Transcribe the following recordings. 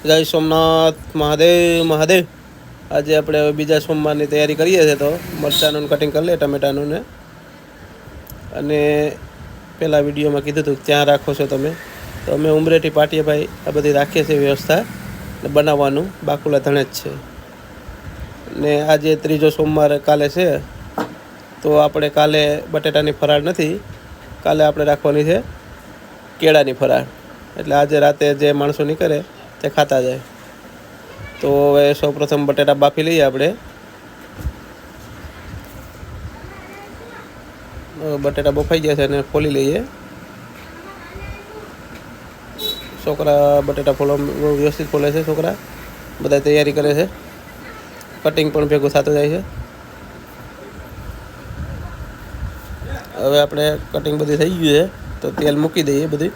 જય સોમનાથ, મહાદેવ મહાદેવ. આજે આપણે હવે બીજા સોમવારની તૈયારી કરીએ છીએ તો મરચાંનું કટિંગ કરી લે ટમેટાનું ને. અને પહેલાં વિડીયોમાં કીધું હતું ત્યાં રાખો છો તમે. તો અમે ઉમરેઠી, પાટીયાભાઈ, આ બધી રાખીએ છીએ વ્યવસ્થા ને બનાવવાનું. બાકુલા ધણે જ છે. ને આજે ત્રીજો સોમવાર કાલે છે. તો આપણે કાલે બટેટાની ફરાળ નથી. કાલે આપણે રાખવાની છે કેળાની ફરાળ. એટલે આજે રાતે જે માણસો નીકળે તે ખાતા જાય. તો હવે સૌપ્રથમ બટેટા બાફી લઈએ આપણે. બટેટા બફાઈ ગયા છે અને ફોલી લઈએ. છોકરા બટેટા ફોલવા વ્યવસ્થિત ફોલે છે છોકરા. બધા તૈયારી કરે છે. કટિંગ પણ ભેગું થતું જાય છે. હવે આપણે કટિંગ બધી થઈ ગયું છે. તો તેલ મૂકી દઈએ બધી.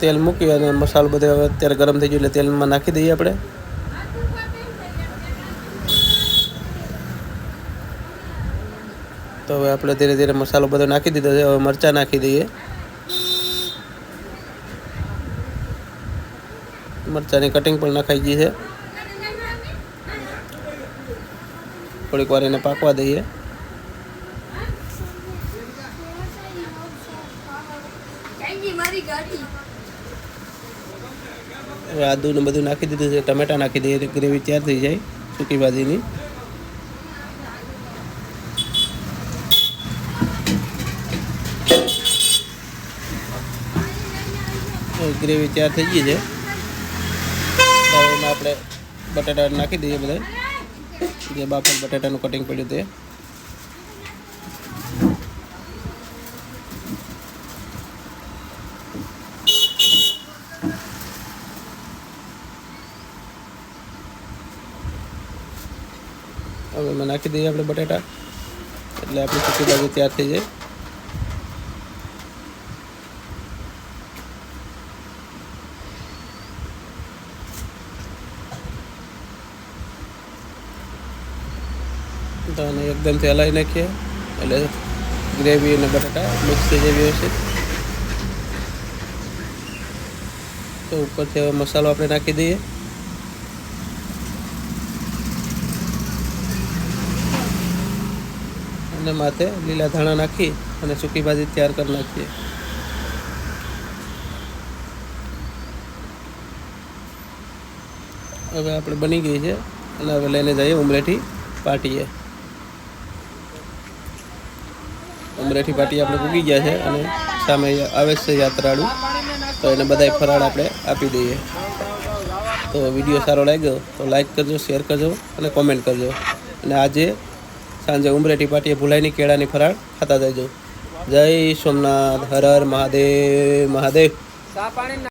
તેલ મૂકી અને મસાલો બધો અત્યારે ગરમ થઈ ગયો એટલે તેલમાં નાખી દઈએ આપણે. તો હવે આપણે ધીરે ધીરે મસાલો બધો નાખી દીધો છે. હવે મરચાં નાખી દઈએ. મરચાંની કટિંગ પણ નાખાઈ ગઈ છે. થોડીક વાર એને પાકવા દઈએ. મારી ગાડી? આદુ ને બધું નાખી દીધું છે, ટમેટા નાખી દઈએ ગ્રેવી તૈયાર થઈ જાય સૂકી ભાજીની. ગ્રેવી તૈયાર થઈ ગઈ છે. એમાં આપણે બટાટા નાખી દઈએ બધા. જે બાફેલ બટાટાનું કટિંગ પડ્યું તે. હવે એમાં નાખી દઈએ આપણે બટાટા. એટલે આપણી સૂકી ભાજી તૈયાર થઈ જાય. તો એને એકદમથી હલાવી નાખીએ. એટલે ગ્રેવી અને બટાટા મિક્સ થઈ જાય વ્યવસ્થિત. તો ઉપરથી હવે મસાલો આપણે નાખી દઈએ. અને માથે લીલા ધાણા નાખી અને સૂકી ભાજી તૈયાર કરી નાખીએ. હવે આપણે બની ગઈ છે અને હવે લઈને જઈએ ઉમરેઠી પાટીએ. ઉમરેઠી પાટી આપણે પૂગી ગયા છે અને સામે આવે છે યાત્રાળુ. તો એને બધાય ફરાળ આપણે આપી દઈએ. તો વીડિયો સારો લાગ્યો તો લાઈક કરજો શેર કરજો અને કોમેન્ટ કરજો. અને આજે સાંજે ઉમરેટી પાટીએ ભૂલાઈની કેળાની ફરાળ ખાતા જજો. જય સોમનાથ હર હર મહાદેવ મહાદેવ.